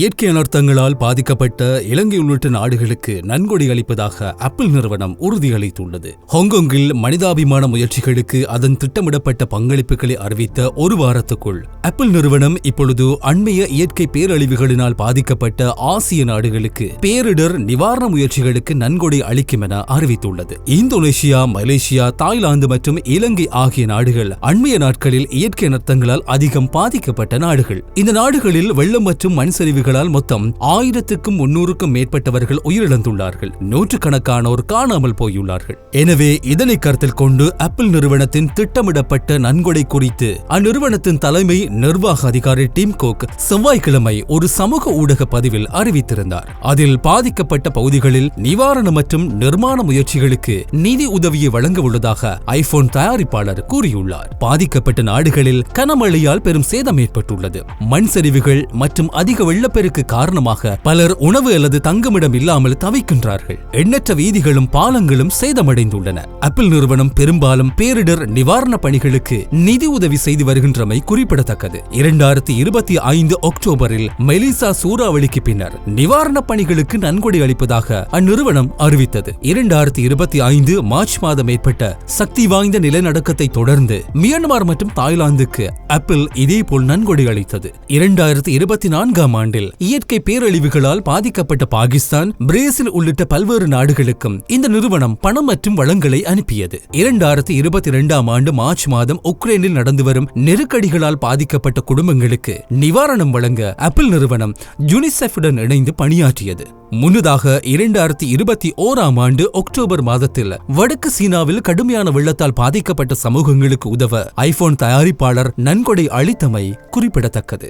இயற்கை அனர்த்தங்களால் பாதிக்கப்பட்ட இலங்கை உள்ளிட்ட நாடுகளுக்கு நன்கொடை அளிப்பதாக ஆப்பிள் நிறுவனம் உறுதியளித்துள்ளது. ஹாங்காங்கில் மனிதாபிமான முயற்சிகளுக்கு அதன் திட்டமிடப்பட்ட பங்களிப்புகளை அறிவித்த ஒரு வாரத்துக்குள் ஆப்பிள் நிறுவனம் இப்பொழுது அண்மைய இயற்கை பேரழிவுகளினால் பாதிக்கப்பட்ட ஆசிய நாடுகளுக்கு பேரிடர் நிவாரண முயற்சிகளுக்கு நன்கொடை அளிக்கும் என அறிவித்துள்ளது. இந்தோனேஷியா மலேசியா தாய்லாந்து மற்றும் இலங்கை ஆகிய நாடுகள் அண்மைய நாட்களில் இயற்கை அனர்த்தங்களால் அதிகம் பாதிக்கப்பட்ட நாடுகள். இந்த நாடுகளில் வெள்ளம் மற்றும் மண் சரிவுகளால் மொத்தம் ஆயிரத்துக்கும் முன்னூறுக்கும் மேற்பட்டவர்கள் உயிரிழந்துள்ளார்கள். நூற்றுக்கணக்கானோர் காணாமல் போயுள்ளார்கள். எனவே இதனை கருத்தில் கொண்டு ஆப்பிள் நிறுவனத்தின் திட்டமிடப்பட்ட நன்கொடை குறித்து அந்நிறுவனத்தின் தலைமை நிர்வாக அதிகாரி டிம் கோக் செவ்வாய்க்கிழமை ஒரு சமூக ஊடக பதிவில் அறிவித்திருந்தார். அதில் பாதிக்கப்பட்ட பகுதிகளில் நிவாரண மற்றும் நிர்மாண முயற்சிகளுக்கு நிதி உதவியை வழங்க உள்ளதாக ஐபோன் தயாரிப்பாளர் கூறியுள்ளார். பாதிக்கப்பட்ட நாடுகளில் கனமழையால் பெரும் சேதம் ஏற்பட்டுள்ளது. மண் சரிவுகள் மற்றும் அதிக வெள்ளப்பெருக்கு காரணமாக பலர் உணவு அல்லது தங்குமிடம் இல்லாமல் தவிக்கின்றார்கள். எண்ணற்ற வீதிகளும் பாலங்களும் சேதமடைந்துள்ளன. ஆப்பிள் நிறுவனம் பெரும்பாலும் பேரிடர் நிவாரண பணிகளுக்கு நிதி உதவி செய்து வருகின்றமை குறிப்பிடத்தக்கது. இரண்டாயிரத்தி இருபத்தி ஐந்து அக்டோபரில் மெலிசா சூறாவளிக்கு பின்னர் நிவாரணப் பணிகளுக்கு நன்கொடை அளிப்பதாக அந்நிறுவனம் அறிவித்தது. இரண்டாயிரத்தி இருபத்தி ஐந்து மார்ச் மாதம் ஏற்பட்ட சக்தி வாய்ந்த நிலநடுக்கத்தை தொடர்ந்து மியான்மர் மற்றும் தாய்லாந்துக்கு ஆப்பிள் இதேபோல் நன்கொடை அளித்தது. இரண்டாயிரத்தி இருபத்தி நான்காம் ஆண்டில் இயற்கை பேரழிவுகளால் பாதிக்கப்பட்ட பாகிஸ்தான் பிரேசில் உள்ளிட்ட பல்வேறு நாடுகளுக்கும் இந்த நிறுவனம் பணம் மற்றும் வளங்களை அனுப்பியது. இரண்டாயிரத்தி இருபத்தி இரண்டாம் ஆண்டு மார்ச் மாதம் உக்ரைனில் நடந்து வரும் நெருக்கடிகளால் பாதிக்கப்பட்ட குடும்பங்களுக்கு நிவாரணம் வழங்க ஆப்பிள் நிறுவனம் யுனிசெஃபுடன் இணைந்து பணியாற்றியது. முன்னதாக இரண்டாயிரத்தி இருபத்தி ஓராம் ஆண்டு அக்டோபர் மாதத்தில் வடக்கு சீனாவில் கடுமையான வெள்ளத்தால் பாதிக்கப்பட்ட சமூகங்களுக்கு உதவ ஐபோன் தயாரிப்பாளர் நன்கொடை அளித்தமை குறிப்பிடத்தக்கது.